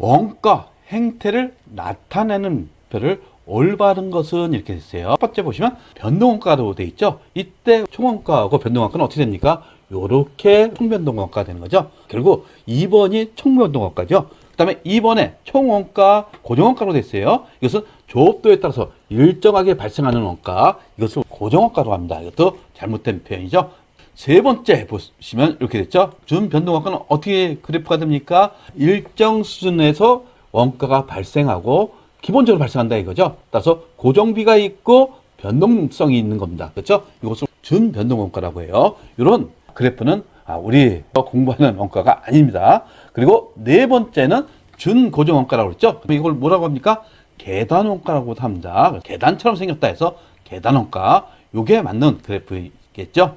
원가 행태를 나타내는 표를 올바른 것은 이렇게 됐어요. 첫 번째 보시면 변동원가로 돼 있죠. 이때 총원가하고 변동원가는 어떻게 됩니까? 요렇게 총변동원가가 되는 거죠. 결국 2번이 총변동원가죠. 그 다음에 2번에 총원가 고정원가로 됐어요. 이것은 조업도에 따라서 일정하게 발생하는 원가, 이것을 고정원가로 합니다. 이것도 잘못된 표현이죠. 세 번째 보시면 이렇게 됐죠. 준 변동원가는 어떻게 그래프가 됩니까? 일정 수준에서 원가가 발생하고 기본적으로 발생한다 이거죠. 따라서 고정비가 있고 변동성이 있는 겁니다. 그렇죠? 이것을 준 변동원가라고 해요. 이런 그래프는 아, 우리 공부하는 원가가 아닙니다. 그리고 네 번째는 준 고정 원가라고 그랬죠. 그럼 이걸 뭐라고 합니까? 계단 원가라고도 합니다. 계단처럼 생겼다 해서 계단 원가. 요게 맞는 그래프겠죠.